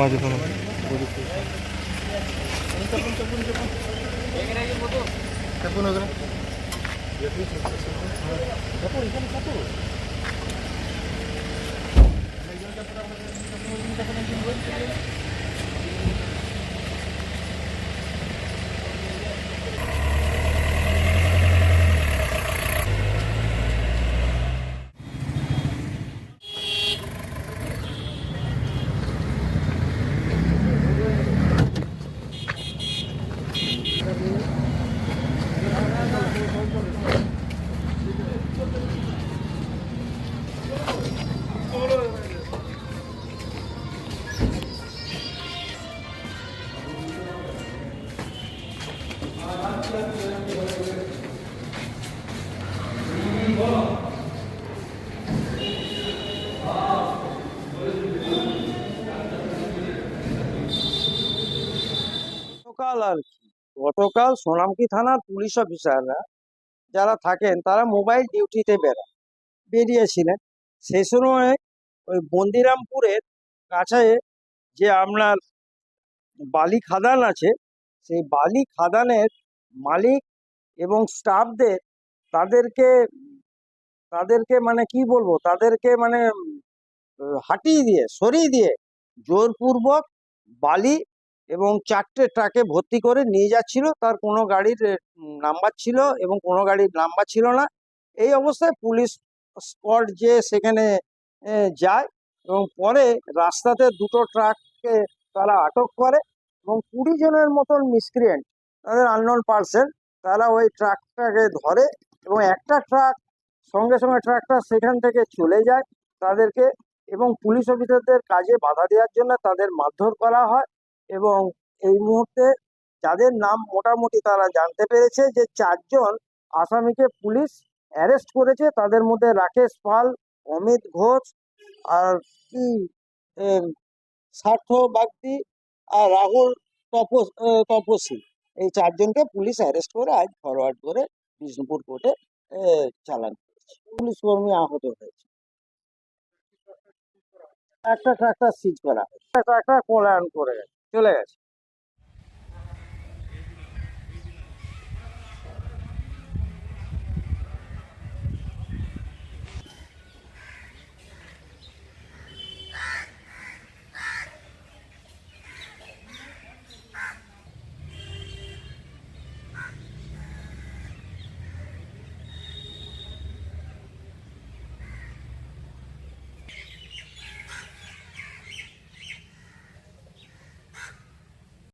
মাঝে কোনো চাপুন ওখানে গতকাল আর কি? গতকাল সোনামকি থানার পুলিশ অফিসাররা যারা থাকেন, তারা মোবাইল ডিউটিতে বেরোয় বেরিয়েছিলেন। সেই সময় ওই বন্দিরামপুরের কাছে যে আপনার বালি খাদান আছে, সেই বালি খাদানের মালিক এবং স্টাফদের, তাদেরকে তাদেরকে মানে কি বলব? তাদেরকে মানে হাঁটিয়ে দিয়ে, সরিয়ে দিয়ে জোরপূর্বক বালি এবং চারটে ট্রাকে ভর্তি করে নিয়ে যাচ্ছিল। তার কোনো গাড়ির নাম্বার ছিল এবং কোনো গাড়ির নাম্বার ছিল না। এই অবস্থায় পুলিশ স্কট যে সেখানে যায় এবং পরে রাস্তাতে দুটো ট্রাককে তারা আটক করে এবং কুড়ি জনের মতন মিসক্রিয়েন্ট, তাদের আননোন পার্সন তারা ওই ট্রাকটাকে ধরে এবং একটা ট্রাক, সঙ্গে সঙ্গে ট্রাকটা সেখান থেকে চলে যায় তাদেরকে এবং পুলিশ অফিসারদের কাজে বাধা দেওয়ার জন্য তাদের মারধর করা হয়। এবং এই মুহূর্তে যাদের নাম মোটামুটি তারা জানতে পেরেছে যে চারজন আসামিকে পুলিশ অ্যারেস্ট করেছে। তাদের মধ্যে রাকেশ পাল, অমিত ঘোষ আর কি সার্থ বাগদি আর রাহুল তপসী। এই চারজনকে পুলিশ অ্যারেস্ট করে আজ ফরওয়ার্ড করে বিষ্ণুপুর কোর্টে চালান করেছে। পুলিশ কর্মী আহত হয়েছে। একটা ট্রাক্টর সিজ করা একটা ট্রাক্টর পলায়ন করে গেছে চলে গেছে।